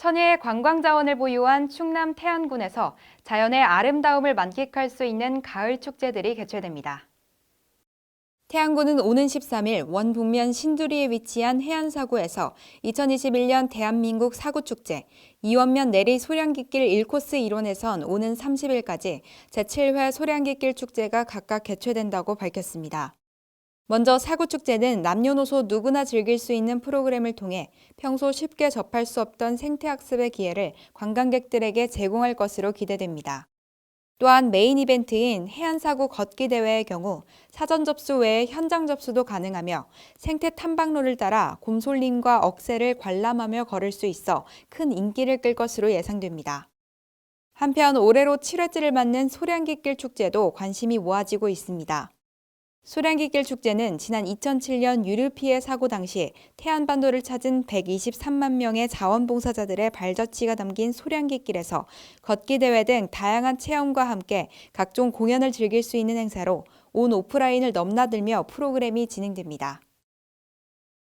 천혜의 관광 자원을 보유한 충남 태안군에서 자연의 아름다움을 만끽할 수 있는 가을 축제들이 개최됩니다. 태안군은 오는 13일 원북면 신두리에 위치한 해안사구에서 2021년 대한민국 사구축제, 이원면 내리 소량깃길 1코스 일원에선 오는 30일까지 제7회 소량깃길 축제가 각각 개최된다고 밝혔습니다. 먼저 사구축제는 남녀노소 누구나 즐길 수 있는 프로그램을 통해 평소 쉽게 접할 수 없던 생태학습의 기회를 관광객들에게 제공할 것으로 기대됩니다. 또한 메인 이벤트인 해안사구 걷기 대회의 경우 사전 접수 외에 현장 접수도 가능하며 생태 탐방로를 따라 곰솔림과 억새를 관람하며 걸을 수 있어 큰 인기를 끌 것으로 예상됩니다. 한편 올해로 7회째를 맞는 소량깃길 축제도 관심이 모아지고 있습니다. 소량깃길 축제는 지난 2007년 유류 피해 사고 당시 태안반도를 찾은 123만 명의 자원봉사자들의 발자취가 담긴 소량깃길에서 걷기 대회 등 다양한 체험과 함께 각종 공연을 즐길 수 있는 행사로 온 오프라인을 넘나들며 프로그램이 진행됩니다.